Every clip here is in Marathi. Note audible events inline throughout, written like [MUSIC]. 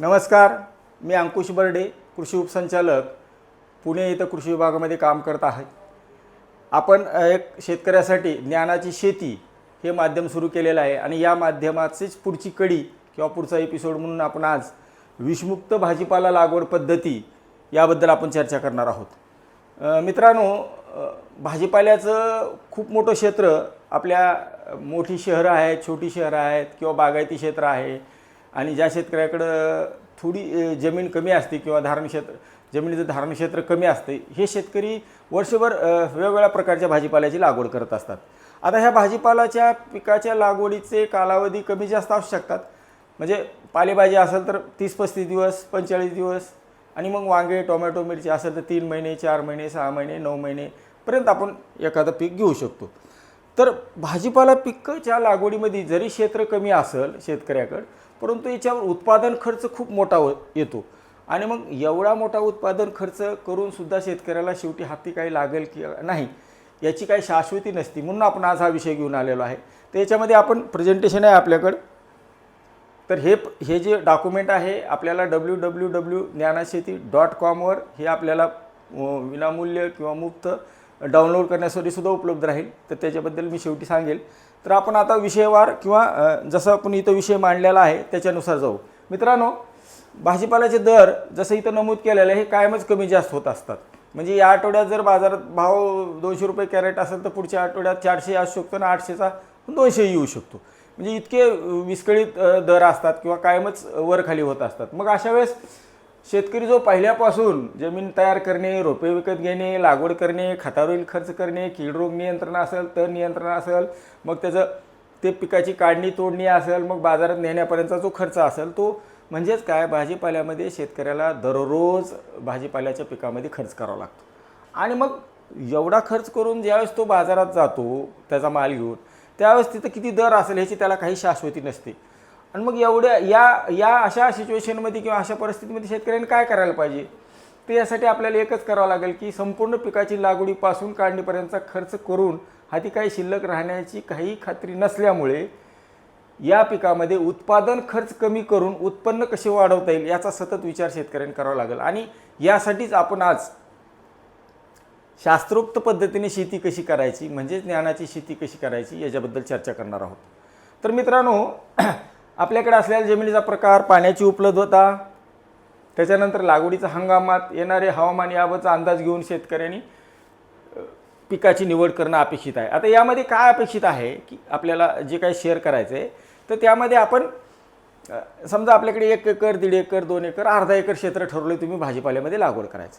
नमस्कार मी अंकुश बर्डे कृषी उपसंचालक पुणे इथं कृषी विभागामध्ये काम करत आहे. आपण एक शेतकऱ्यासाठी ज्ञानाची शेती हे माध्यम सुरू केलेलं आहे आणि या माध्यमाचीच पुढची कडी किंवा पुढचा एपिसोड म्हणून आपण आज विषमुक्त भाजीपाला लागवड पद्धती याबद्दल आपण चर्चा करणार आहोत. मित्रांनो भाजीपाल्याचं खूप मोठं क्षेत्र आपल्या मोठी शहरं आहेत छोटी शहरं आहेत किंवा बागायती क्षेत्र आहे आणि ज्या शेतकऱ्याकडं थोडी जमीन कमी असते किंवा धारण क्षेत्र जमिनीचं धारण क्षेत्र कमी असते हे शेतकरी वर्षभर वेगवेगळ्या प्रकारच्या भाजीपाल्याची लागवड करत असतात. आता ह्या भाजीपालाच्या पिकाच्या लागवडीचे कालावधी कमी जास्त असू शकतात. म्हणजे पालेभाजी असेल तर तीस पस्तीस दिवस पंचेचाळीस दिवस आणि मग वांगे टोमॅटो मिरची असेल तर तीन महिने चार महिने सहा महिने नऊ महिनेपर्यंत आपण एखादं पीक घेऊ शकतो. तर भाजीपाला पिकाच्या लागवडीमध्ये जरी क्षेत्र कमी असेल शेतकऱ्याकडं परंतु याच्यावर उत्पादन खर्च खूप मोठा हो येतो. आणि मग एवढा मोठा उत्पादन खर्च करूनसुद्धा शेतकऱ्याला शेवटी हाती काही लागेल की नाही याची काही शाश्वती नसती. म्हणून आपण आज हा विषय घेऊन आलेलो आहे. तर याच्यामध्ये आपण प्रेझेंटेशन आहे आपल्याकडं. तर हे हे जे डॉक्युमेंट आहे आपल्याला W W W Dnyanasheti dot कॉमवर हे आपल्याला विनामूल्य किंवा मुक्त डाउनलोड करण्यासाठी सुद्धा उपलब्ध राहील. तर त्याच्याबद्दल मी शेवटी सांगेल. तर आपण आता विषयवार किंवा जसं आपण इथं विषय मांडलेला आहे त्याच्यानुसार जाऊ. मित्रांनो भाजीपाल्याचे दर जसं इथं नमूद केलेलं आहे हे कायमच कमी जास्त होत असतात. म्हणजे या आठवड्यात जर बाजारात भाव दोनशे रुपये कॅरेट असेल तर पुढच्या आठवड्यात चारशे असू शकतो आणि आठशेचा दोनशे येऊ शकतो. म्हणजे इतके विस्कळीत दर असतात किंवा कायमच वरखाली होत असतात. मग अशा वेळेस शेतकरी जो पहिल्यापासून जमीन तयार करणे रोपे विकत घेणे लागवड करणे खतावरील खर्च करणे कीड रोग नियंत्रण असेल तण नियंत्रण असेल मग त्याचं ते पिकाची काढणी तोडणी असेल मग बाजारात नेण्यापर्यंतचा जो खर्च असेल तो म्हणजेच काय? भाजीपाल्यामध्ये शेतकऱ्याला दररोज भाजीपाल्याच्या पिकामध्ये खर्च करावा लागतो. आणि मग एवढा खर्च करून ज्यावेळेस तो बाजारात जातो त्याचा माल घेऊन त्यावेळेस तिथं किती दर असेल ह्याची त्याला काही शाश्वती नसते. आणि मग एवढ्या या या अशा सिच्युएशनमध्ये किंवा अशा परिस्थितीमध्ये शेतकऱ्यांनी काय करायला पाहिजे? तर यासाठी आपल्याला एकच करावं लागेल की संपूर्ण पिकाची लागवडीपासून काढणीपर्यंतचा खर्च करून हाती काही शिल्लक राहण्याची काही खात्री नसल्यामुळे या पिकामध्ये उत्पादन खर्च कमी करून उत्पन्न कसे वाढवता येईल याचा सतत विचार शेतकऱ्यांनी करावा लागेल. आणि यासाठीच आपण आज शास्त्रोक्त पद्धतीने शेती कशी करायची म्हणजे ज्ञानाची शेती कशी करायची याच्याबद्दल चर्चा करणार आहोत. तर मित्रांनो आपल्याकडे असलेल्या जमिनीचा प्रकार पाण्याची उपलब्धता त्याच्यानंतर लागवडीचा हंगामात येणारे हवामान याबाबतचा अंदाज घेऊन शेतकऱ्यांनी पिकाची निवड करणं अपेक्षित आहे. आता यामध्ये काय अपेक्षित आहे की आपल्याला जे काही शेअर करायचं आहे तर त्यामध्ये आपण समजा आपल्याकडे एक एकर दीड एकर दोन एकर अर्धा एकर क्षेत्र ठरवलं तुम्ही भाजीपाल्यामध्ये लागवड करायचं.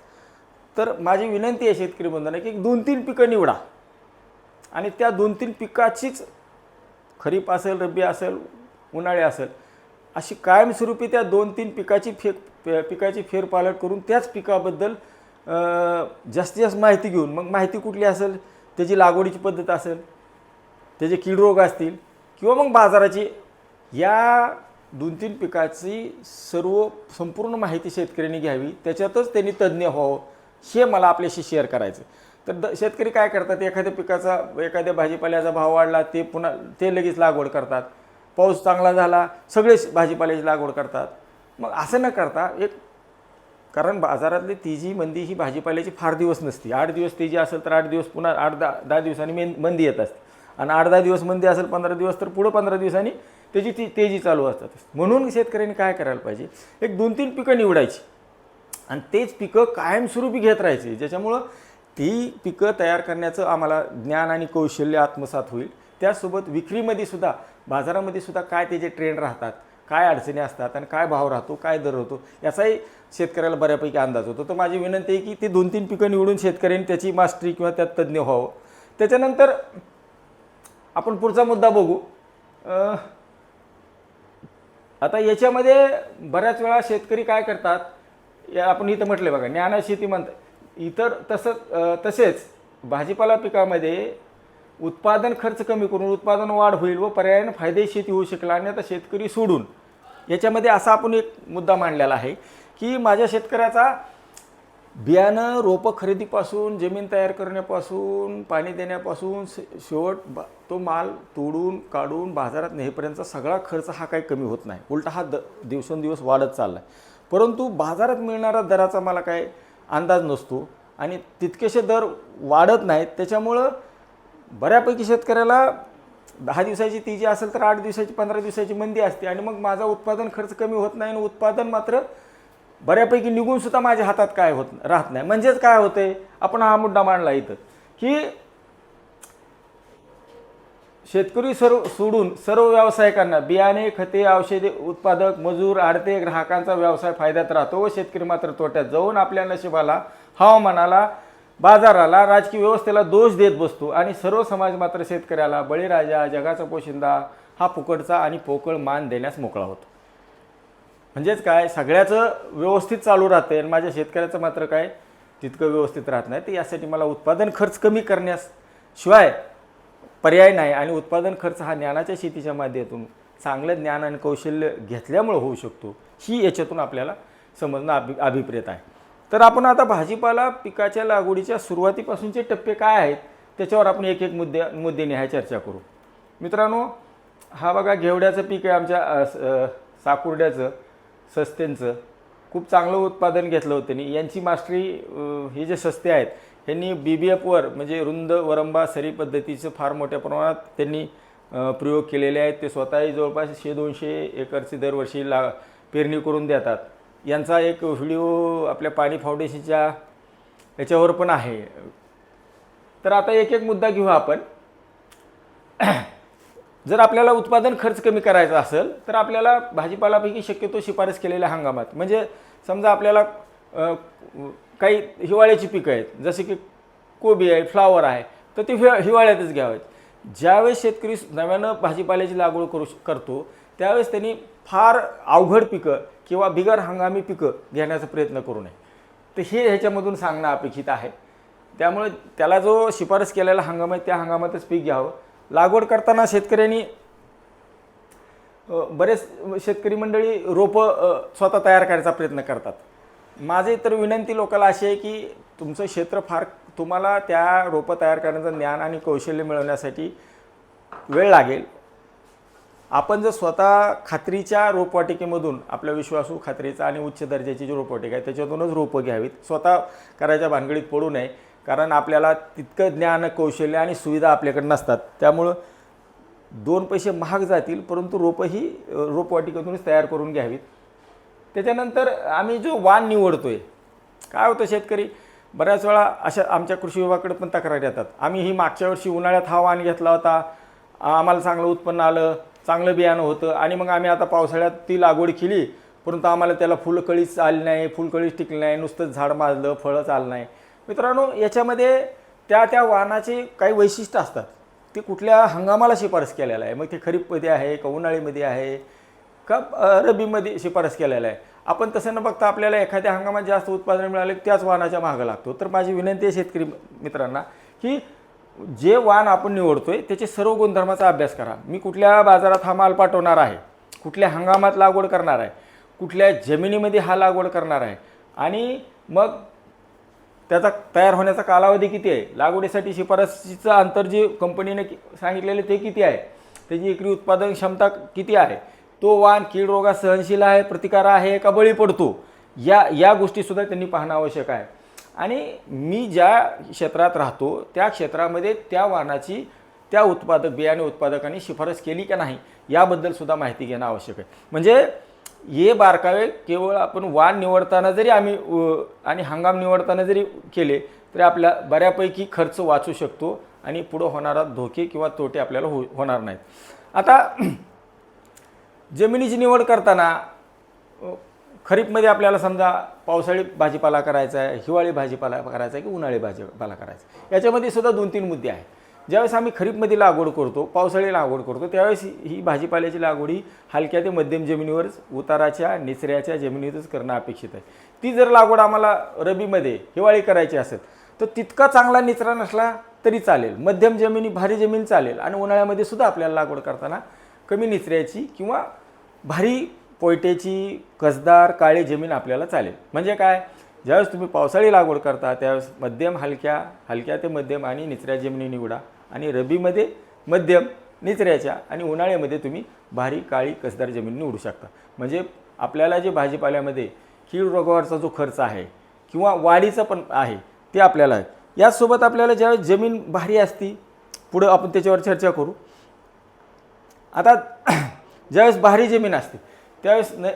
तर माझी विनंती आहे शेतकरी बंधूंना की दोन तीन पिकं निवडा. आणि त्या दोन तीन पिकाचीच खरीप असेल रब्बी असेल उन्हाळे असेल अशी कायमस्वरूपी त्या दोन तीन पिकाची फे पिकाची फेरपालट करून त्याच पिकाबद्दल जास्तीत जास्त माहिती घेऊन मग माहिती कुठली असेल? त्याची लागवडीची पद्धत असेल त्याचे कीड रोग असतील किंवा मग बाजाराची या दोन तीन पिकाची सर्व संपूर्ण माहिती शेतकऱ्यांनी घ्यावी त्याच्यातच त्यांनी तज्ज्ञ व्हावं हे मला आपल्याशी शेअर करायचं तर द शेतकरी काय करतात? एखाद्या पिकाचा एखाद्या भाजीपाल्याचा भाव वाढला ते पुन्हा ते लगेच लागवड करतात. पाऊस चांगला झाला सगळेच भाजीपाल्याची लागवड करतात. मग असं न करता एक कारण बाजारातली तेजी मंदी ही भाजीपाल्याची फार दिवस नसते. आठ दिवस तेजी असेल तर आठ दिवस पुन्हा आठ दहा दहा दिवसांनी मेन मंदी येत असते. आणि आठ दहा दिवस मंदी असेल पंधरा दिवस तर पुढं पंधरा दिवसांनी त्याची ती तेजी चालू असतात. म्हणून शेतकऱ्यांनी काय करायला पाहिजे? एक दोन तीन पिकं निवडायची. आणि तेच पिकं कायमस्वरूपी घेत राहायची. ज्याच्यामुळं ती पिकं तयार करण्याचं आम्हाला ज्ञान आणि कौशल्य आत्मसात होईल. त्यासोबत विक्रीमध्ये सुद्धा बाजारामध्ये सुद्धा काय त्याचे ट्रेंड राहतात काय अडचणी असतात आणि काय भाव राहतो काय दर होतो याचाही शेतकऱ्याला बऱ्यापैकी अंदाज होतो. तर माझी विनंती आहे की ती दोन तीन पिकं निवडून शेतकऱ्यांनी त्याची मास्टरी किंवा त्यात तज्ज्ञ व्हावं. त्याच्यानंतर आपण पुढचा मुद्दा बघू. आता याच्यामध्ये बऱ्याच वेळा शेतकरी काय करतात या आपण इथं म्हटलं बघा ज्ञाना शेती म्हणतात. इतर तसं तसेच भाजीपाला पिकामध्ये उत्पादन खर्च कमी करून उत्पादन वाढ होईल व पर्यायाने फायदेशीर शेती होऊ शकेल आणि आता शेतकरी सोडून. याच्यामध्ये असा आपण एक मुद्दा मांडलेला आहे की माझ्या शेतकऱ्याचा बियाणं रोपं खरेदीपासून जमीन तयार करण्यापासून पाणी देण्यापासून शे- शेवट बा तो माल तोडून काढून बाजारात नेहेपर्यंतचा सगळा खर्च हा काही कमी होत नाही. उलटा हा द दिवसेंदिवस वाढत चालला आहे परंतु बाजारात मिळणारा दराचा मला काय अंदाज नसतो आणि तितकेसे दर वाढत नाहीत त्याच्यामुळं बऱ्यापैकी शेतकऱ्याला दहा दिवसाची ती जी असेल तर आठ दिवसाची पंधरा दिवसाची मंदी असते आणि मग माझा उत्पादन खर्च कमी होत नाही आणि उत्पादन मात्र बऱ्यापैकी निघून सुद्धा माझ्या हातात काय होत राहत नाही. म्हणजेच काय होते आपण हा मुद्दा मांडला इथं की शेतकरी सर्व सोडून सर्व व्यावसायिकांना बियाणे खते औषधे उत्पादक मजूर आडते ग्राहकांचा व्यवसाय फायद्यात राहतो व शेतकरी मात्र तोट्यात जाऊन आपल्या नशिबाला हवामानाला बाजाराला राजकीय व्यवस्थेला दोष देत बसतो आणि सर्व समाज मात्र शेतकऱ्याला बळीराजा जगाचा पोशिंदा हा फुकटचा आणि पोकळ मान देण्यास मोकळा होतो. म्हणजेच काय? सगळ्याचं व्यवस्थित चालू राहते आणि माझ्या शेतकऱ्याचं मात्र काय? तितकं व्यवस्थित राहत नाही. तर यासाठी मला उत्पादन खर्च कमी करण्यास शिवाय पर्याय नाही आणि उत्पादन खर्च हा ज्ञानाच्या शेतीच्या माध्यमातून चांगलं ज्ञान आणि कौशल्य घेतल्यामुळं होऊ शकतो. ही याच्यातून आपल्याला समजणं अभि अभिप्रेत आहे. तर आपण आता भाजीपाला पिकाच्या लागवडीच्या सुरुवातीपासूनचे टप्पे काय आहेत त्याच्यावर आपण एक एक मुद्दे मुद्दे निहाय चर्चा करू. मित्रांनो हा बघा घेवड्याचं पीक आहे आमच्या साकुर्ड्याचं सस्त्यांचं खूप चांगलं उत्पादन घेतलं होतं त्यांनी. यांची मास्टरी हे जे सस्ते आहेत यांनी बी बी एफवर म्हणजे रुंद वरंबा सरी पद्धतीचं फार मोठ्या प्रमाणात त्यांनी प्रयोग केलेले आहेत. ते स्वतःही जवळपास शे दोनशे एकरची दरवर्षी ला पेरणी करून देतात. यांचा एक व्हिडिओ आपल्या पाणी फाउंडेशनच्या याच्यावर पण आहे. तर आता एक एक मुद्दा घेऊ आपण. [CLEARS THROAT] जर आपल्याला उत्पादन खर्च कमी करायचा असेल तर आपल्याला भाजीपालापैकी शक्यतो शिफारस केलेल्या हंगामात. म्हणजे समजा आपल्याला काही हिवाळ्याची पिकं आहेत जसे की कोबी आहे फ्लावर आहे तर ते हिवा हिवाळ्यातच घ्यावेत. ज्यावेळेस शेतकरी नव्यानं भाजीपाल्याची लागवड करू श- करतो त्यावेळेस त्यांनी फार अवघड पिकं किंवा बिगर हंगामी पिकं घेण्याचा प्रयत्न करू नये. तर हे ह्याच्यामधून सांगणं अपेक्षित आहे. त्यामुळे त्याला जो शिफारस केलेला हंगाम आहे त्या हंगामातच पीक घ्यावं. लागवड करताना शेतकऱ्यांनी बरेच शेतकरी मंडळी रोपं स्वतः तयार करायचा प्रयत्न करतात. माझे तर विनंती लोकांना अशी आहे की तुमचं क्षेत्र फार तुम्हाला त्या रोपं तयार करण्याचं ज्ञान आणि कौशल्य मिळवण्यासाठी वेळ लागेल. आपण जर स्वतः खात्रीच्या रोपवाटिकेमधून आपल्या विश्वासू खात्रीचा आणि उच्च दर्जाची जी रोपवाटिका आहे त्याच्यातूनच रोपं घ्यावीत. स्वतः करायच्या भानगडीत पडू नये कारण आपल्याला तितकं ज्ञान कौशल्य आणि सुविधा आपल्याकडे नसतात. त्यामुळं दोन पैसे महाग जातील परंतु रोपं ही रोपवाटिकेतूनच तयार करून घ्यावीत. त्याच्यानंतर आम्ही जो वाण आहे काय होतं शेतकरी? बऱ्याच वेळा अशा आमच्या कृषी विभागाकडे पण तक्रारी येतात. आम्ही ही मागच्या वर्षी उन्हाळ्यात हा वाण घेतला होता. आम्हाला चांगलं उत्पन्न आलं. चांगलं बियाणं होतं. आणि मग आम्ही आता पावसाळ्यात ती लागवड केली परंतु आम्हाला त्याला फुलकळीच आली नाही फुलकळीच टिकली नाही नुसतं झाड माजलं फळंच आलं नाही. मित्रांनो याच्यामध्ये त्या त्या वाहनाचे काही वैशिष्ट्य असतात. ते कुठल्या हंगामाला शिफारस केलेलं आहे? मग ते खरीपमध्ये आहे का उन्हाळीमध्ये आहे का रबीमध्ये रब्बीमध्ये शिफारस केलेला आहे? आपण तसं न बघता आपल्याला एखाद्या हंगामात जास्त उत्पादन मिळाले त्याच वाहनाच्या मागं लागतो. तर माझी विनंती आहे शेतकरी मित्रांना की जे वाहन आपण निवडतोय त्याचे सर्व गुणधर्माचा अभ्यास करा. मी कुठल्या बाजारात हा माल पाठवणार आहे? कुठल्या हंगामात लागवड करणार आहे? कुठल्या जमिनीमध्ये हा लागवड करणार आहे? आणि मग त्याचा तयार होण्याचा कालावधी किती आहे? लागवडीसाठी शिफारसीचं अंतर जे कंपनीने कि- सांगितलेले ते किती आहे? त्याची एकरी उत्पादन क्षमता किती आहे? तो वाण कीड रोगा सहनशील आहे प्रतिकार आहे का बळी पडतो? या या गोष्टीसुद्धा त्यांनी पाहणं आवश्यक आहे. आणि मी ज्या क्षेत्रात राहतो त्या क्षेत्रामध्ये त्या वाहनाची त्या उत्पादक बियाणे उत्पादकांनी शिफारस केली का नाही याबद्दल सुद्धा माहिती घेणं आवश्यक आहे. म्हणजे हे बारकावे केवळ आपण वाण निवडताना जरी आम्ही आणि हंगाम निवडताना जरी केले तरी आपल्या बऱ्यापैकी खर्च वाचू शकतो आणि पुढं होणारा धोके किंवा तोटे आपल्याला हो होणार नाहीत. आता [CLEARS THROAT] जमिनीची निवड करताना खरीपमध्ये आपल्याला समजा पावसाळी भाजीपाला करायचा आहे हिवाळी भाजीपाला करायचा आहे की उन्हाळी भाजीपाला करायचा आहे. याच्यामध्ये सुद्धा दोन तीन मुद्दे आहेत. ज्यावेळेस आम्ही खरीपमध्ये लागवड करतो पावसाळी लागवड करतो त्यावेळेस ही- भाजीपाल्याची लागवड ही हलक्या ते मध्यम जमिनीवरच उताराच्या निचऱ्याच्या जमिनीतच करणं अपेक्षित आहे. ती जर लागवड आम्हाला रबीमध्ये हिवाळी करायची असेल तर तितका चांगला निचरा नसला तरी चालेल. मध्यम जमिनी भारी जमीन चालेल आणि उन्हाळ्यामध्ये सुद्धा आपल्याला लागवड करताना कमी निचऱ्याची किंवा भारी पोयट्याची कसदार काळी जमीन आपल्याला चालेल. म्हणजे काय? ज्यावेळेस तुम्ही पावसाळी लागवड करता त्यावेळेस मध्यम हलक्या हलक्या ते मध्यम आणि निचऱ्या जमिनी निवडा. आणि रबीमध्ये मध्यम निचऱ्याच्या आणि उन्हाळ्यामध्ये तुम्ही भारी काळी कसदार जमीन निवडू शकता. म्हणजे आपल्याला जे भाजीपाल्यामध्ये कीड रोगावरचा जो खर्च आहे किंवा वाढीचा पण आहे ते आपल्याला आहे. याचसोबत आपल्याला ज्यावेळेस जमीन भारी असती पुढं आपण त्याच्यावर चर्चा करू. आता [CLEARS THROAT] ज्यावेळेस भारी जमीन असते त्यावेळेस न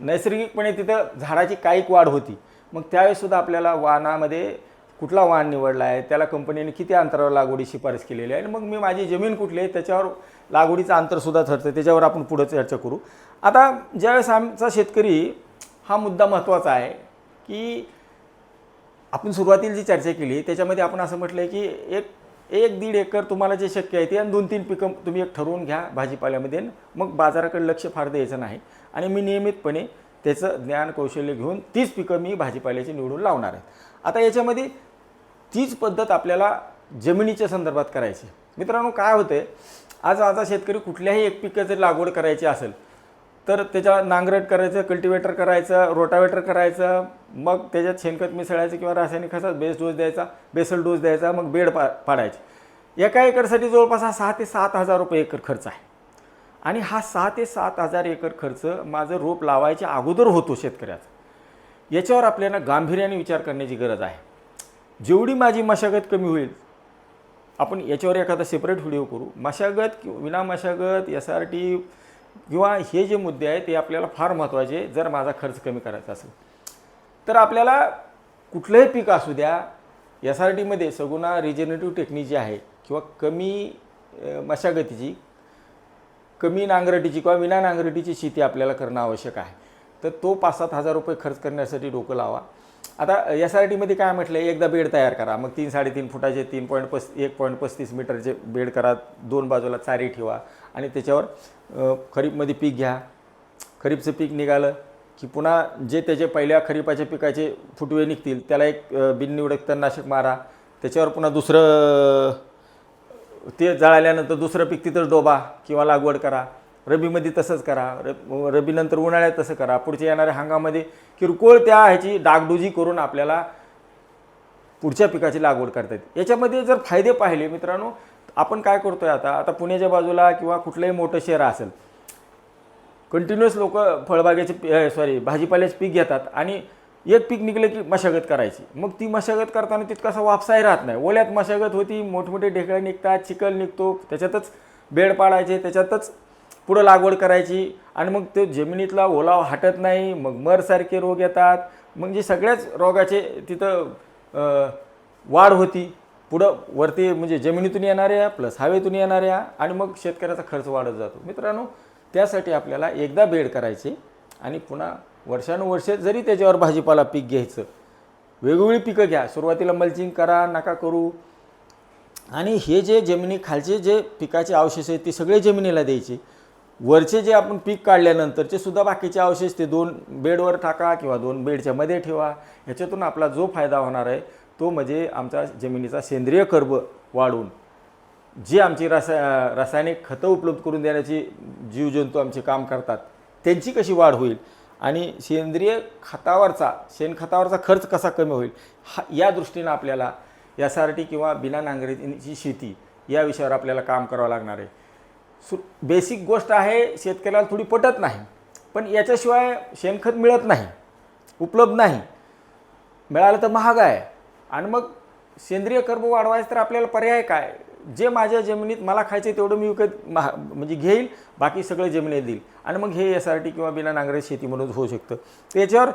नैसर्गिकपणे तिथं झाडाची काहीक वाढ होती. मग त्यावेळेससुद्धा आपल्याला वाहनामध्ये कुठला वाहन निवडला आहे त्याला कंपनीने किती अंतरावर लागवडी शिफारस केलेली आहे आणि मग मी माझी जमीन कुठली आहे त्याच्यावर लागवडीचं अंतरसुद्धा ठरतं त्याच्यावर आपण पुढं चर्चा करू. आता ज्यावेळेस आमचा शेतकरी हा मुद्दा महत्त्वाचा आहे की आपण सुरुवातीला जी चर्चा केली त्याच्यामध्ये आपण असं म्हटलं आहे की एक एक दीड एकर तुम्हाला जे शक्य आहे ते आणि दोन तीन पिकं तुम्ही एक ठरवून घ्या भाजीपाल्यामध्ये. मग बाजाराकडे लक्ष फार द्यायचं नाही. आणि मी नियमितपणे त्याचं ज्ञान कौशल्य घेऊन तीच पिकं मी भाजीपाल्याची निवडून लावणार आहे. आता याच्यामध्ये तीच पद्धत आपल्याला जमिनीच्या संदर्भात करायची. मित्रांनो काय होतं आज माझा शेतकरी कुठल्याही एक पिकं जर लागवड करायची असेल तर त्याच्या नांगरट करायचं कल्टिवेटर करायचं रोटावेटर करायचं मग त्याच्यात शेणखत मिसळायचं किंवा रासायनिक खतात बेस डोस द्यायचा बेसल डोस द्यायचा मग बेड पा पाडायचे. एका एकरसाठी जवळपास हा सहा ते सात हजार रुपये एकर खर्च आहे. आणि हा सहा ते सात हजार एकर खर्च माझं रोप लावायच्या अगोदर होतो शेतकऱ्याचा. याच्यावर आपल्याला गांभीर्याने विचार करण्याची गरज आहे. जेवढी माझी मशागत कमी होईल आपण याच्यावर एखादा सेपरेट व्हिडिओ करू. मशागत किंवा विना मशागत एस आर टी किंवा हे जे मुद्दे आहेत ते आपल्याला फार महत्त्वाचे जर माझा खर्च कमी करायचा असेल. तर आपल्याला कुठलंही पीक असू द्या एस आर टीमध्ये सगुणा रिजेनेटिव्ह टेक्निक जी आहे किंवा कमी मशागतीची कमी नांगरटीची किंवा विना नांगरटीची शेती आपल्याला करणं आवश्यक आहे. तर तो पाच सात हजार रुपये खर्च करण्यासाठी डोकं लावा. आता एस आर टीमध्ये काय म्हटलं एकदा बेड तयार करा मग तीन साडेतीन फुटाचे तीन पॉईंट पस एक पॉईंट पस्तीस मीटरचे बेड करा दोन बाजूला चारी ठेवा. आणि त्याच्यावर खरीपमध्ये पीक घ्या. खरीपचं पीक निघालं की पुन्हा जे त्याचे पहिल्या खरीपाच्या पिकाचे फुटवे निघतील त्याला एक बिननिवडक तणनाशक मारा. त्याच्यावर पुन्हा दुसरं ते जळाल्यानंतर दुसरं पीक तिथंच डोबा किंवा लागवड करा. रबीमध्ये तसंच करा. रबीनंतर उन्हाळ्यात तसं करा. पुढच्या येणाऱ्या हंगामध्ये किरकोळ त्या ह्याची डागडुजी करून आपल्याला पुढच्या पिकाची लागवड करता येते. याच्यामध्ये जर फायदे पाहिले मित्रांनो आपण काय करतो आहे आता? आता पुण्याच्या बाजूला किंवा कुठलंही मोठं शहर असेल कंटिन्युअस लोक फळबागेचे सॉरी भाजीपाल्याचे पीक घेतात आणि एक पीक निघलं की मशागत करायची. मग ती मशागत करताना तितकासा वापसाही राहत नाही. ओल्यात मशागत होती मोठमोठे ढेकळे निघतात चिखल निघतो त्याच्यातच बेड पाडायचे त्याच्यातच पुढं लागवड करायची आणि मग ते जमिनीतला ओलावा हटत नाही मग मरसारखे रोग येतात. मग जे सगळ्याच रोगाचे तिथं वाढ होती. पुढं वरती म्हणजे जमिनीतून येणाऱ्या प्लस हवेतून येणाऱ्या आणि मग शेतकऱ्याचा खर्च वाढत जातो. मित्रांनो त्यासाठी आपल्याला एकदा बेड करायचे आणि पुन्हा वर्षानुवर्षे जरी त्याच्यावर भाजीपाला पीक घ्यायचं वेगवेगळी पिकं घ्या. सुरुवातीला मल्चिंग करा नका करू. आणि हे जे जमिनी खालचे जे पिकाचे अवशेष आहेत ते सगळे जमिनीला द्यायचे. वरचे जे आपण पीक काढल्यानंतरचे सुद्धा बाकीचे अवशेष ते दोन बेडवर टाका किंवा दोन बेडच्या मध्ये ठेवा. ह्याच्यातून आपला जो फायदा होणार आहे तो म्हणजे आमचा जमिनीचा सेंद्रिय कर्ब वाढून जी आमची रसा रासायनिक खतं उपलब्ध करून देण्याची जीवजंतू आमचे काम करतात त्यांची कशी वाढ होईल? आणि सेंद्रिय खतावरचा शेणखतावरचा खर्च कसा कमी होईल? हा या दृष्टीनं आपल्याला एस आर टी किंवा बिना नांगरणीची शेती या विषयावर आपल्याला काम करावं लागणार आहे. सु बेसिक गोष्ट आहे शेतकऱ्याला थोडी पटत नाही पण याच्याशिवाय शेणखत मिळत नाही उपलब्ध नाही. मिळालं तर महाग आहे. आणि मग सेंद्रिय कर्म वाढवायचं तर आपल्याला पर्याय काय? जे माझ्या जमिनीत मला खायचे तेवढं मी विकत महा म्हणजे घेईल बाकी सगळं जमिनीत देईल. आणि मग हे एस आर टी किंवा बिना नांगरट शेती म्हणून होऊ शकतं. त्याच्यावर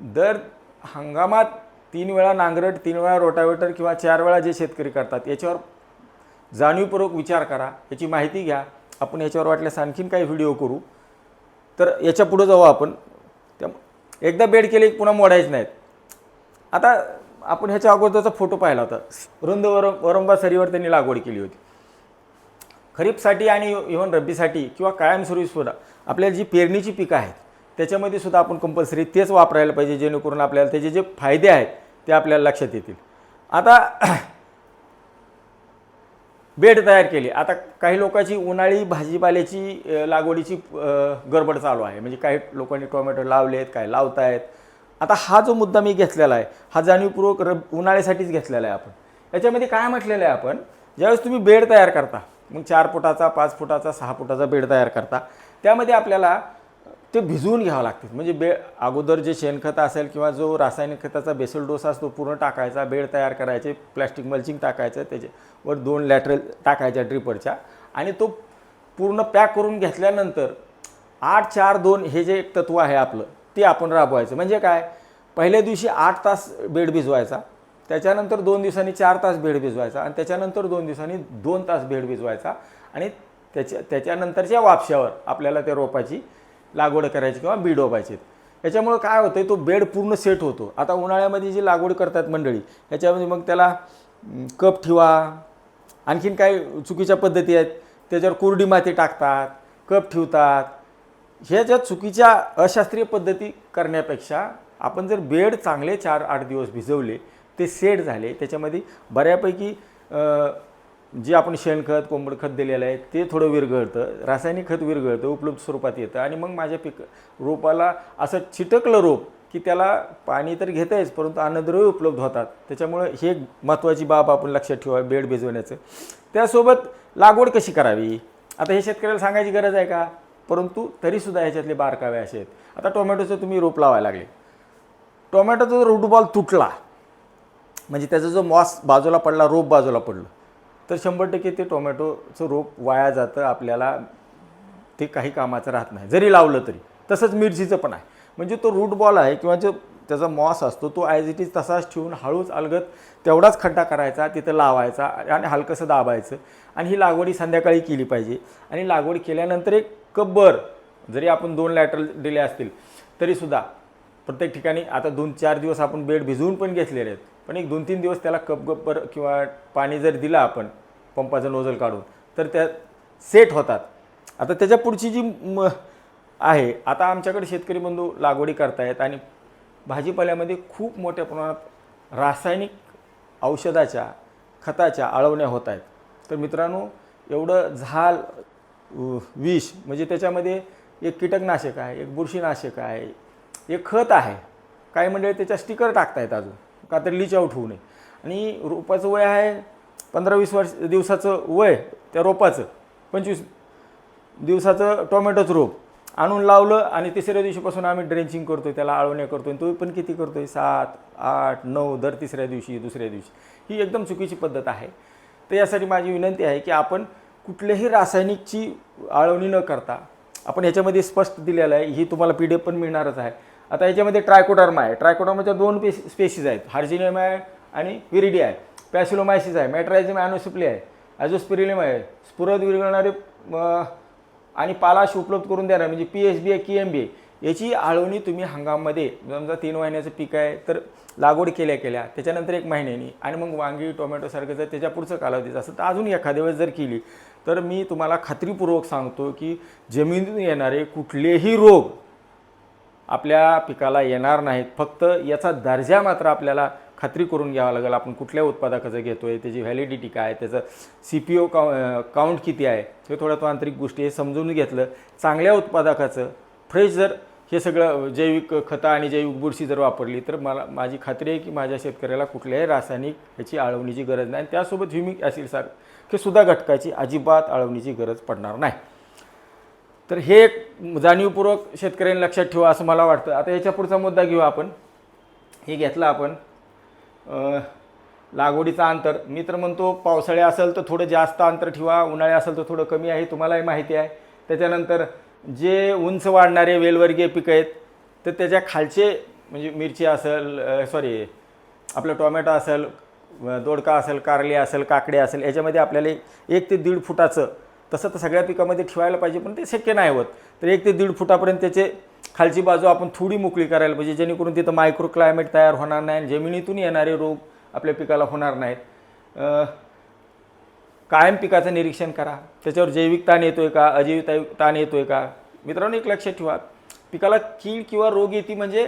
दर हंगामात तीन वेळा नांगरट तीन वेळा रोटावेटर किंवा चार वेळा जे शेतकरी करतात याच्यावर जाणीवपूर्वक विचार करा. याची माहिती घ्या. आपण याच्यावर वाटल्यास आणखीन काही व्हिडिओ करू. तर याच्या पुढं जाऊ आपण. त्या एकदा बेड केले की पुन्हा मोडायचे नाहीत. आता आपण ह्याच्या अगोदरचा फोटो पाहिला होता. रुंद वर वरंबा सरीवर त्यांनी लागवड केली होती. खरीपसाठी आणि इव्हन रब्बीसाठी किंवा कायमस्वरूपी सुद्धा आपल्याला जी पेरणीची पिकं आहेत त्याच्यामध्ये सुद्धा आपण कंपल्सरी तेच वापरायला पाहिजे जेणेकरून आपल्याला त्याचे जे फायदे आहेत ते आपल्याला लक्षात येतील. आता [CLEARS THROAT] बेड तयार केली. आता काही लोकांची उन्हाळी भाजीपाल्याची लागवडीची गडबड चालू आहे. म्हणजे काही लोकांनी टोमॅटो लावले आहेत काय लावत आहेत आता हा जो मुद्दा मी घेतलेला आहे हा जाणीवपूर्वक रब उन्हाळ्यासाठीच घेतलेला आहे आपण. याच्यामध्ये काय म्हटलेलं आहे आपण ज्यावेळेस तुम्ही बेड तयार करता मग चार फुटाचा पाच फुटाचा सहा फुटाचा बेड तयार करता त्यामध्ये आपल्याला ते भिजवून घ्यावं लागते. म्हणजे बे अगोदर जे शेणखत असेल किंवा जो रासायनिक खताचा बेसल डोस असतो पूर्ण टाकायचा बेड तयार करायचे प्लॅस्टिक मल्चिंग टाकायचं त्याच्यावर दोन लॅटरल टाकायच्या ड्रिपरच्या आणि तो पूर्ण पॅक करून घेतल्यानंतर आठ चार दोन हे जे एक तत्व आहे आपलं ते आपण राबवायचं. म्हणजे काय? पहिल्या दिवशी आठ तास बेड भिजवायचा त्याच्यानंतर दोन दिवसांनी चार तास बेड भिजवायचा आणि त्याच्यानंतर दोन दिवसांनी दोन तास बेड भिजवायचा आणि त्याच्या त्याच्यानंतरच्या वापशावर आपल्याला त्या रोपाची लागवड करायची किंवा बी डोबायची याच्यामुळं काय होतं तो बेड पूर्ण सेट होतो. आता उन्हाळ्यामध्ये जी लागवड करतात मंडळी याच्यामध्ये मग त्याला कप ठेवा आणखीन काही चुकीच्या पद्धती आहेत त्याच्यावर कोरडी माती टाकतात कप ठेवतात ह्या ज्या चुकीच्या अशास्त्रीय पद्धती करण्यापेक्षा आपण जर बेड चांगले चार आठ दिवस भिजवले ते सेट झाले त्याच्यामध्ये बऱ्यापैकी जे आपण शेणखत कोंबड खत दिलेलं आहे ते थोडं विरघळतं रासायनिक खत विरघळतं उपलब्ध स्वरूपात येतं आणि मग माझ्या पिक रोपाला असं चिटकलं रोप की त्याला पाणी तर घेता घेतायच परंतु अन्नद्रव्य उपलब्ध होतात. त्याच्यामुळं हे एक महत्त्वाची बाब आपण लक्षात ठेवा बेड भिजवण्याचं. त्यासोबत लागवड कशी करावी? आता हे शेतकऱ्याला सांगायची गरज आहे का? परंतु तरीसुद्धा ह्याच्यातले बारकावे असे आहेत. आता टोमॅटोचं तुम्ही रोप लावायला लागले. टोमॅटोचा जर रुटबॉल तुटला म्हणजे त्याचा जो मॉस बाजूला पडला रोप बाजूला पडलं तर शंभर टक्के ते टोमॅटोचं रोप वाया जातं आपल्याला ते काही कामाचं राहत नाही. जरी लावलं तरी. तसंच मिरचीचं पण आहे. म्हणजे तो रूट बॉल आहे किंवा जो त्याचा मॉस असतो तो ॲज इट इज तसाच ठेवून हळूच अलगत तेवढाच खड्डा करायचा तिथं लावायचा आणि हलकंसं दाबायचं. आणि ही लागवडी संध्याकाळी केली पाहिजे. आणि लागवड केल्यानंतर एक कब्बर जरी आपण दोन लॅटर दिले असतील तरीसुद्धा प्रत्येक ठिकाणी आता दोन चार दिवस आपण बेड भिजवून पण घेतलेले आहेत. पण एक दोन तीन दिवस त्याला कप गप्पर किंवा पाणी जर दिलं आपण पंपाचं नोजल काढून तर त्या सेट होतात. आता त्याच्या पुढची जी म आहे आता आमच्याकडे शेतकरी बंधू लागवडी करतायत आणि भाजीपाल्यामध्ये खूप मोठ्या प्रमाणात रासायनिक औषधाच्या खताच्या आळवण्या होत आहेत. तर मित्रांनो एवढं झाल विष म्हणजे त्याच्यामध्ये एक कीटकनाशक आहे एक बुरशीनाशक आहे एक खत आहे. काही मंडळी त्याच्या स्टिकर टाकतायत अजून का तर लीच आऊट होऊ नये. आणि रोपाचं वय आहे पंधरा वीस वर्ष दिवसाचं वय त्या रोपाचं पंचवीस दिवसाचं टोमॅटोचं रोप. आणून लावलं आणि तिसऱ्या दिवशीपासून आम्ही ड्रेंचिंग करतो त्याला आळवण्या करतो तो पण किती करतो आहे सात आठ नऊ दर तिसऱ्या दिवशी दुसऱ्या दिवशी. ही एकदम चुकीची पद्धत आहे. तर यासाठी माझी विनंती आहे की आपण कुठल्याही रासायनिकची आळवणी न करता आपण याच्यामध्ये स्पष्ट दिलेलं आहे. ही तुम्हाला पी डी एफ पण मिळणारच आहे. आता याच्यामध्ये ट्रायकोडर्मा आहे. ट्रायकोडर्माच्या दोन पेस स्पेशीज आहेत. हार्जिनियम आहे आणि विरिडी आहे. पॅसिलोमायसिस आहे. मॅट्रायझिम ॲनोसिप्ली आहे. ॲजोस्पिरिलिम आहे. स्फुरद विरघळणारे आणि पालाश उपलब्ध करून देणार म्हणजे पी एच बी आहे की एम बी आहे याची आळवणी तुम्ही हंगाममध्ये समजा तीन महिन्याचं पीक आहे तर लागवड केल्या केल्या त्याच्यानंतर एक महिन्यानी आणि मग वांगी टोमॅटोसारखं जर त्याच्या पुढचं कालावधीचं असं तर अजून एखाद्या वेळेस जर केली तर मी तुम्हाला खात्रीपूर्वक सांगतो की जमिनीतून येणारे कुठलेही रोग आपल्या पिकाला येणार नाहीत. फक्त याचा दर्जा मात्र आपल्याला खात्री करून घ्यावं लागेल आपण कुठल्या उत्पादकाचं घेतो आहे त्याची व्हॅलिडिटी काय त्याचं सी पी ओ काउ काउंट किती आहे हे थोड्या तांत्रिक गोष्टी हे समजून घेतलं. चांगल्या उत्पादकाचं फ्रेश जर हे सगळं जैविक खतं आणि जैविक बुरशी जर वापरली तर मला माझी खात्री आहे की माझ्या शेतकऱ्याला कुठल्याही रासायनिक ह्याची आळवणीची गरज नाही. आणि त्यासोबत ह्युमिक ॲसिड सुद्धा घटकाची अजिबात आळवणीची गरज पडणार नाही. तर हे एक जाणीवपूर्वक शेतकऱ्यांनी लक्षात ठेवा असं मला वाटतं. आता याच्या पुढचा मुद्दा घेऊ आपण. हे घेतलं आपण. लागवडीचं अंतर. मी तर म्हणतो पावसाळे असेल तर थोडं जास्त अंतर ठेवा उन्हाळे असेल तर थोडं कमी आहे तुम्हालाही माहिती आहे. त्याच्यानंतर जे उंच वाढणारे वेलवर्गीय पिकं आहेत तर त्याच्या खालचे म्हणजे मिरची असेल सॉरी आपलं टोमॅटो असेल दोडका असेल कारले असेल काकडे असेल याच्यामध्ये आपल्याला एक ते दीड फुटाचं तसं तर सगळ्या पिकामध्ये ठेवायला पाहिजे पण ते शक्य नाही होत. तर एक ते दीड फुटापर्यंत त्याचे खालची बाजू आपण थोडी मोकळी करायला पाहिजे जेणेकरून तिथं मायक्रो क्लायमेट तयार होणार नाही आणि जमिनीतून येणारे रोग आपल्या पिकाला होणार नाहीत. कायम पिकाचं निरीक्षण करा. त्याच्यावर जैविक ताण येतोय का? अजैविक ताण ताण येतोय का? मित्रांनो एक लक्षात ठेवा. पिकाला कीड किंवा रोग येते म्हणजे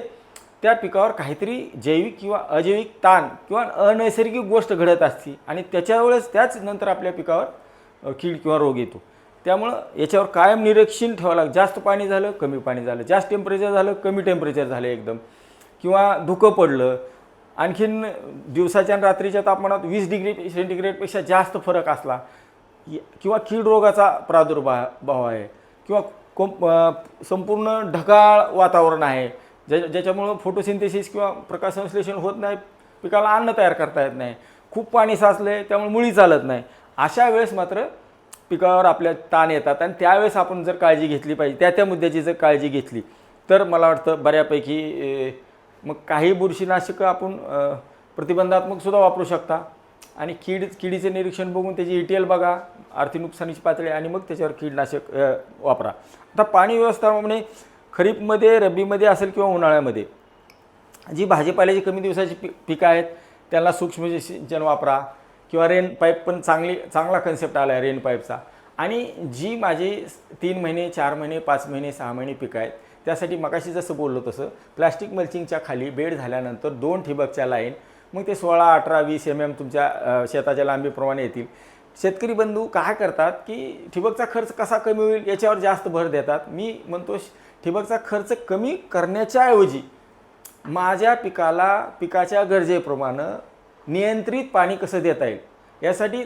त्या पिकावर काहीतरी जैविक किंवा अजैविक ताण किंवा अनैसर्गिक गोष्ट घडत असते आणि त्याच्यावेळेस त्याच नंतर आपल्या पिकावर कीड किंवा रोग येतो. त्यामुळं याच्यावर कायम निरीक्षण ठेवावं लागतं जास्त पाणी झालं कमी पाणी झालं. जास्त टेम्परेचर झालं कमी टेम्परेचर झालं एकदम. किंवा धुकं पडलं. आणखीन दिवसाच्या आणि रात्रीच्या तापमानात वीस डिग्री सेंटीग्रेडपेक्षा जास्त फरक असला किंवा कीड रोगाचा प्रादुर्भाव भाव आहे किंवा कोम संपूर्ण ढगाळ वातावरण आहे ज्या ज्याच्यामुळं फोटोसिंथेसिस किंवा प्रकाशसंश्लेषण होत नाही पिकाला अन्न तयार करता येत नाही खूप पाणी साचलं आहे त्यामुळे मुळी चालत नाही. अशा वेळेस मात्र पिकावर आपल्या ताण येतात आणि त्यावेळेस आपण जर काळजी घेतली पाहिजे त्या त्या मुद्द्याची जर काळजी घेतली तर मला वाटतं बऱ्यापैकी मग काही बुरशीनाशकं आपण प्रतिबंधात्मकसुद्धा प्रतिबंधात्मक सुद्धा वापरू शकता. आणि कीड किडीचे निरीक्षण बघून त्याची ई टी एल बघा आर्थिक नुकसानीची पातळी आणि मग त्याच्यावर कीडनाशक वापरा. आता पाणी व्यवस्थापनाने म्हणजे खरीपमध्ये रब्बीमध्ये असेल किंवा उन्हाळ्यामध्ये जी भाजीपाल्याची कमी दिवसाची पी पिकं आहेत त्यांना सूक्ष्म सिंचन वापरा. किंवा रेन पाईप पण चांगली चांगला कन्सेप्ट आला आहे रेन पाईपचा आणि जी माझी तीन महिने चार महिने पाच महिने सहा महिने पिकं आहेत त्यासाठी मकाशी जसं बोललो तसं प्लास्टिक मल्चिंगच्या खाली बेड झाल्यानंतर दोन ठिबकच्या लाईन मग ते सोळा अठरा वीस एम एम तुमच्या शेताच्या लांबीप्रमाणे येतील. शेतकरी बंधू काय करतात की ठिबकचा खर्च कसा कमी होईल याच्यावर जास्त भर देतात. मी म्हणतो ठिबकचा खर्च कमी करण्याच्या ऐवजी माझ्या पिकाला पिकाच्या गरजेप्रमाणे नियंत्रित पाणी कसं देता येईल? यासाठी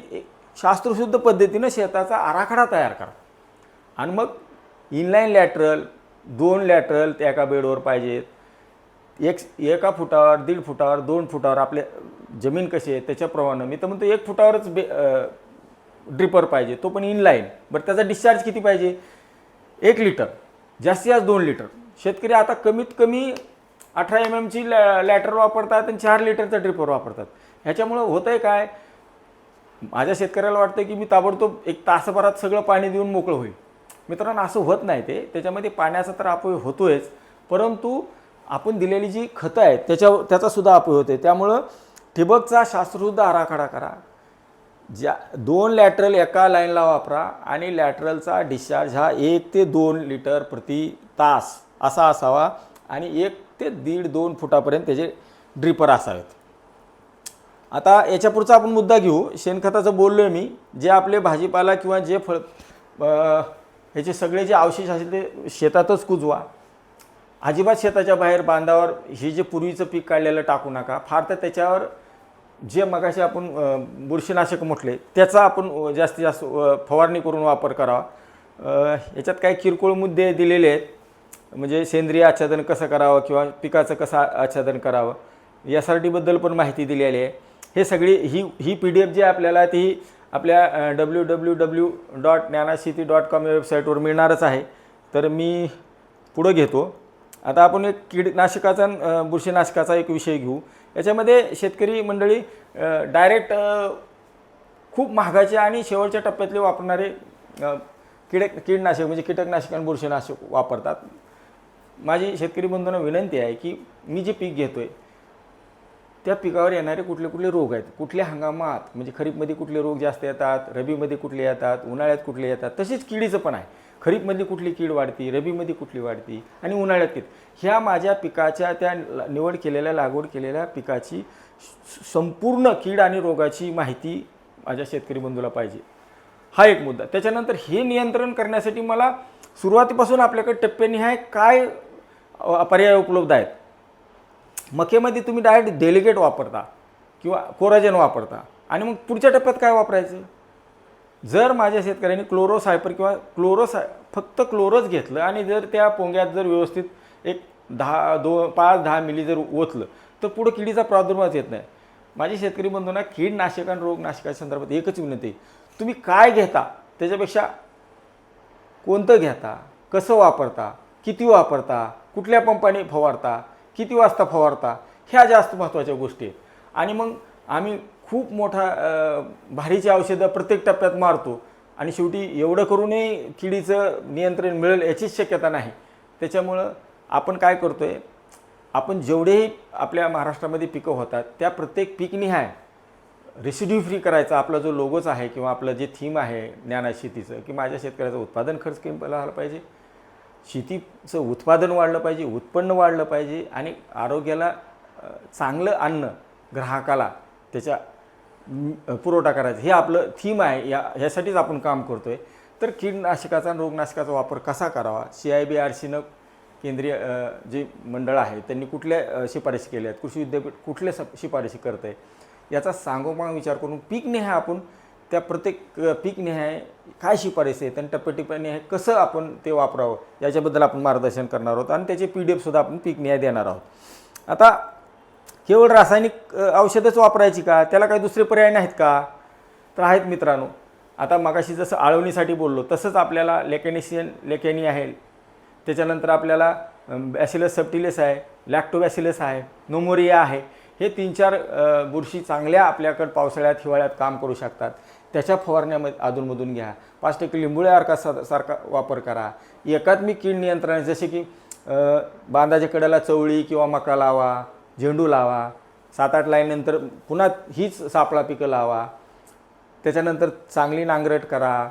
शास्त्रशुद्ध पद्धतीनं शेताचा आराखडा तयार करा. आणि मग इनलाईन लॅटरल दोन लॅटरल त्या एका बेडवर पाहिजेत एक एका फुटावर दीड फुटावर दोन फुटावर आपल्या जमीन कशी आहे त्याच्याप्रमाणे. मी तर म्हणतो एक फुटावरच बे ड्रिपर पाहिजे. तो पण इनलाईन बरं त्याचा डिस्चार्ज किती पाहिजे? एक लिटर जास्तीत जास्त दोन लिटर शेतकरी आता कमीत कमी अठरा एम एमची लॅ लॅटर वापरतात आणि चार लिटरचा ड्रिपर वापरतात. ह्याच्यामुळं होतं आहे काय? माझ्या शेतकऱ्याला वाटतं की मी ताबडतोब एक तासभरात सगळं पाणी देऊन मोकळं होईल. मित्रांनो असं होत नाही ते. त्याच्यामध्ये पाण्याचा तर अपव्यय होतोयच. परंतु आपण दिलेली जी खतं आहेत त्याच्या त्याचासुद्धा अपव्यय होते त्यामुळं ठिबकचा शास्त्रशुद्ध आराखडा करा. ज्या दोन लॅटरल एका लाईनला वापरा आणि लॅटरलचा डिस्चार्ज हा एक ते दोन लिटर प्रति तास असा असावा आणि एक ते दीड दोन फुटापर्यंत त्याचे ड्रिपर असावेत. आता याच्यापुढचा आपण मुद्दा घेऊ. शेणखताचं बोललो आहे मी. जे आपले भाजीपाला किंवा जे फळ ह्याचे सगळे जे अवशेष असेल ते शेतातच कुजवा. अजिबात शेताच्या बाहेर बांधावर हे जे पूर्वीचं पीक काढलेलं टाकू नका. फार तर त्याच्यावर जे मगाशी आपण बुरशीनाशक म्हटले त्याचा आपण जास्तीत जास्त फवारणी करून वापर करावा. याच्यात काही किरकोळ मुद्दे दिलेले आहेत. म्हणजे सेंद्रिय आच्छादन कसं करावं किंवा पिकाचं कसं आच्छादन करावं यासाठीबद्दल पण माहिती दिलेली आहे. हे सगळी ही ही पी डी एफ जी आपल्याला ती आपल्या W W W dot Dnyanasheti dot com या वेबसाईटवर मिळणारच आहे. तर मी पुढं घेतो. आता आपण एक कीडनाशकाचा बुरशीनाशकाचा एक विषय घेऊ. याच्यामध्ये शेतकरी मंडळी डायरेक्ट खूप महागाचे आणि शेवटच्या टप्प्यातले वापरणारे अ, कीडनाशक म्हणजे कीटकनाशक आणि बुरशीनाशक वापरतात. माझी शेतकरी बंधूंना विनंती आहे की मी जे पीक घेतो आहे त्या पिकावर येणारे कुठले कुठले रोग आहेत? कुठल्या हंगामात? म्हणजे खरीपमध्ये कुठले रोग जास्त येतात? रबीमध्ये कुठले येतात? उन्हाळ्यात कुठले येतात? तसेच किडीचं पण आहे. खरीपमध्ये कुठली कीड वाढती? रबीमध्ये कुठली वाढती? आणि उन्हाळ्यात कीड ह्या माझ्या पिकाच्या त्या निवड केलेल्या लागवड केलेल्या पिकाची संपूर्ण कीड आणि रोगाची माहिती माझ्या शेतकरी बंधूला पाहिजे. हा एक मुद्दा. त्याच्यानंतर हे नियंत्रण करण्यासाठी मला सुरुवातीपासून आपल्याकडे टप्प्यानिहाय काय पर्याय उपलब्ध आहेत? मकेमध्ये तुम्ही डायरेक्ट डेलिगेट वापरता किंवा कोराजेन वापरता. आणि मग पुढच्या टप्प्यात काय वापरायचं? जर माझ्या शेतकऱ्यांनी क्लोरोसायपर किंवा क्लोरोसाय फक्त क्लोरोज घेतलं आणि जर त्या पोंग्यात जर व्यवस्थित एक दहा दो पाच दहा मिली जर ओतलं तर पुढं किडीचा प्रादुर्भाव येत नाही. माझे शेतकरी बंधूंना कीडनाशक आणि रोगनाशकाच्या संदर्भात एकच विनंती आहे. तुम्ही काय घेता? त्याच्यापेक्षा कोणतं घेता? कसं वापरता? किती वापरता? कुठल्या पंपाने फवारता? किती वाजता फवारता? ह्या जास्त महत्त्वाच्या गोष्टी आहेत. आणि मग आम्ही खूप मोठा भारीची औषधं प्रत्येक टप्प्यात मारतो. आणि शेवटी एवढं करूनही किडीचं नियंत्रण मिळेल याचीच शक्यता नाही. त्याच्यामुळं आपण काय करतो आहे आपण जेवढेही आपल्या महाराष्ट्रामध्ये पिकं होतात त्या प्रत्येक पिकनिहाय रेसिड्यू फ्री करायचा आपला जो लोगोच आहे किंवा आपलं जे थीम आहे ज्ञाना शेतीचं की माझ्या शेतकऱ्याचं उत्पादन खर्च कमी झाला पाहिजे शेतीचं उत्पादन वाढलं पाहिजे उत्पन्न वाढलं पाहिजे आणि आरोग्याला चांगलं अन्न ग्राहकाला त्याच्या पुरवठा करायचा. हे आपलं थीम आहे. या ह्यासाठीच आपण काम करतो आहे तर कीडनाशकाचा आणि रोगनाशकाचा वापर कसा करावा? सी आय बी आर सीनं केंद्रीय जे मंडळ आहे त्यांनी कुठल्या शिफारशी केल्या आहेत? कृषी विद्यापीठ कुठल्या स शिफारशी करत आहे याचा सांगोपांग विचार करून पीक निहाय आपण त्या प्रत्येक पीकनिहाय पीक काय शिफारस आहेत आणि टप्प्याटप्प्याने कसं आपण ते वापरावं याच्याबद्दल आपण मार्गदर्शन करणार आहोत आणि त्याचे पी डी एफसुद्धा आपण पीकनिहाय देणार आहोत. आता केवळ रासायनिक औषधच वापरायची का? त्याला काही दुसरे पर्याय नाहीत का? तर आहेत मित्रांनो. आता मगाशी जसं आळवणीसाठी बोललो तसंच आपल्याला लेकॅनिशियन लेकॅनी आहे. त्याच्यानंतर आपल्याला बॅसिलस सप्टिलस आहे लॅक्टोबॅसिलस आहे नोमोरिया आहे. हे तीन चार बुरशी चांगल्या आपल्याकडं पावसाळ्यात हिवाळ्यात काम करू शकतात. त्याच्या फवारण्यामध्ये अधूनमधून घ्या. पाच टक्के लिंबोळ्या अर्का सा सारखा वापर करा. एकात्मिक कीड नियंत्रण जसे की बांधाच्या कडेला चवळी किंवा मका लावा झेंडू लावा सात आठ लाईननंतर पुन्हा हीच सापळा पिकं लावा. त्याच्यानंतर चांगली नांगरट करा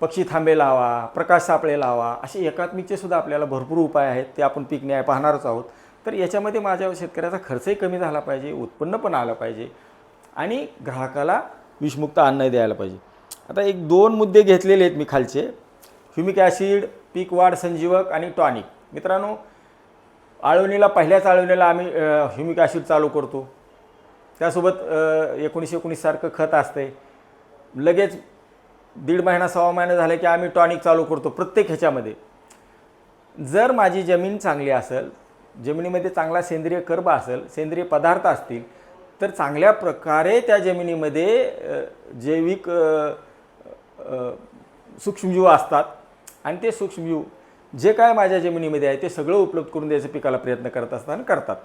पक्षी थांबे लावा प्रकाश सापळे लावा. असे एकात्मिकचे सुद्धा आपल्याला भरपूर उपाय आहेत ते आपण पीक न्याय पाहणारच आहोत. तर याच्यामध्ये माझ्या शेतकऱ्याचा खर्चही कमी झाला पाहिजे उत्पन्न पण आलं पाहिजे. आणि ग्राहकाला विषमुक्त अन्न द्यायला पाहिजे. आता एक दोन मुद्दे घेतलेले आहेत मी खालचे. ह्युमिक ॲसिड पीक वाढ संजीवक आणि टॉनिक. मित्रांनो आळवणीला पहिल्याच आळवणीला आम्ही ह्युमिक ॲसिड चालू करतो. त्यासोबत एकोणीसशे एकोणीससारखं खत असते लगेच दीड महिना सव्वा महिना झाला की आम्ही टॉनिक चालू करतो प्रत्येक ह्याच्यामध्ये. जर माझी जमीन चांगली असेल जमिनीमध्ये चांगला सेंद्रिय कर्ब असेल सेंद्रिय पदार्थ असतील तर चांगल्या प्रकारे त्या जमिनीमध्ये जैविक सूक्ष्मजीव असतात. आणि ते सूक्ष्मजीव जे काय माझ्या जमिनीमध्ये आहे ते सगळं उपलब्ध करून द्यायचं पिकाला प्रयत्न करत असतात आणि करतात.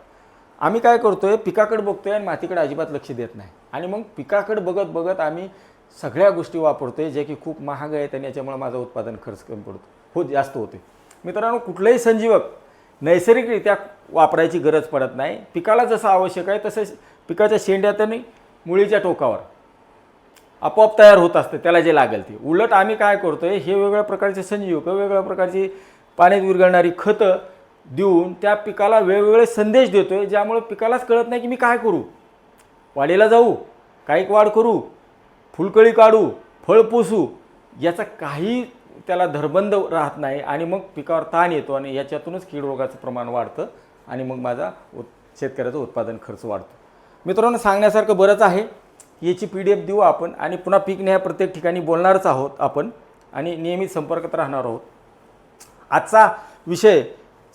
आम्ही काय करतो आहे पिकाकडे आहे आणि मातीकडे अजिबात लक्ष देत नाही. आणि मग पिकाकडे बघत बघत आम्ही सगळ्या गोष्टी वापरतो आहे जे की खूप महाग आहेत आणि याच्यामुळे माझा उत्पादन खर्च कमी पडतो. हो जास्त होते. मित्रांनो कुठलंही संजीवक नैसर्गिकरित्या वापरायची गरज पडत नाही. पिकाला जसं आवश्यक आहे तसं पिकाच्या शेंड्यात आणि मुळीच्या टोकावर. आपोआप तयार होत असतं त्याला जे लागेल ते. उलट आम्ही काय करतो आहे हे वेगवेगळ्या प्रकारचे संजीवक वेगवेगळ्या प्रकारची पाण्यात विरघळणारी खतं देऊन त्या पिकाला वेगवेगळे संदेश देतो आहे ज्यामुळे पिकालाच कळत नाही की मी काय करू. वाढीला जाऊ काहीक वाढ करू फुलकळी काढू फळ पोसू याचा काही त्याला धरबंद राहत नाही आणि मग पिकावर ताण येतो आणि याच्यातूनच कीड रोगाचं प्रमाण वाढतं आणि मग माझा उत शेतकऱ्याचं उत्पादन खर्च वाढतो. मित्रांनो सांगण्यासारखं बरंच आहे. याची पी डी एफ देऊ आपण आणि पुन्हा पीक न्याय प्रत्येक ठिकाणी बोलणारच आहोत आपण आणि नियमित संपर्कात राहणार आहोत. आजचा विषय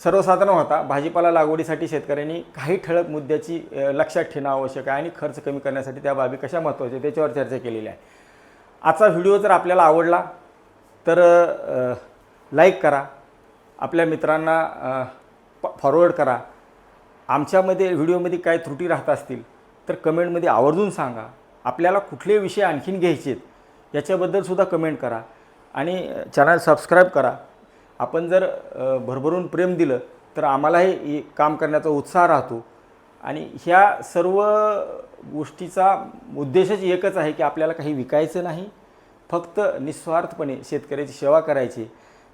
सर्वसाधारण होता. भाजीपाला लागवडीसाठी शेतकऱ्यांनी काही ठळक मुद्द्याची लक्षात ठेवणं आवश्यक आहे आणि खर्च कमी करण्यासाठी त्या बाबी कशा महत्त्वाच्या त्याच्यावर चर्चा केलेली आहे. आजचा व्हिडिओ जर आपल्याला आवडला तर लाईक करा आपल्या मित्रांना फॉरवर्ड करा. आमच्यामध्ये व्हिडिओमध्ये काय त्रुटी राहत असतील तर कमेंटमध्ये आवर्जून सांगा. आपल्याला कुठले विषय आणखीन घ्यायचे आहेत याच्याबद्दलसुद्धा कमेंट करा आणि चॅनल सबस्क्राईब करा. आपण जर भरभरून प्रेम दिलं तर आम्हालाही काम करण्याचा उत्साह राहतो. आणि ह्या सर्व गोष्टीचा उद्देशच एकच आहे की आपल्याला काही विकायचं नाही. फक्त निस्वार्थपणे शेतकऱ्याची सेवा करायची.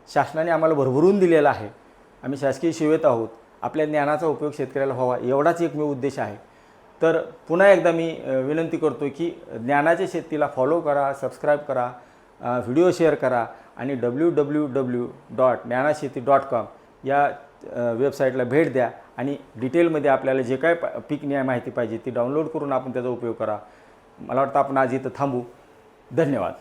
शासनाने आम्हाला भरभरून दिलेला आहे. आम्ही शासकीय सेवेत आहोत. आपल्या ज्ञानाचा उपयोग शेतकऱ्याला व्हावा एवढाच एकमेव उद्देश आहे. तर पुन्हा एकदा मी विनंती करतो की ज्ञानाच्या शेतीला फॉलो करा सबस्क्राईब करा व्हिडिओ शेअर करा आणि W W W dot Dnyanasheti dot com या वेबसाईटला भेट द्या आणि डिटेलमध्ये आपल्याला जे काय प- पीक न्याय माहिती पाहिजे ती डाउनलोड करून आपण त्याचा उपयोग करा. मला वाटतं आपण आज इथं थांबू. धन्यवाद.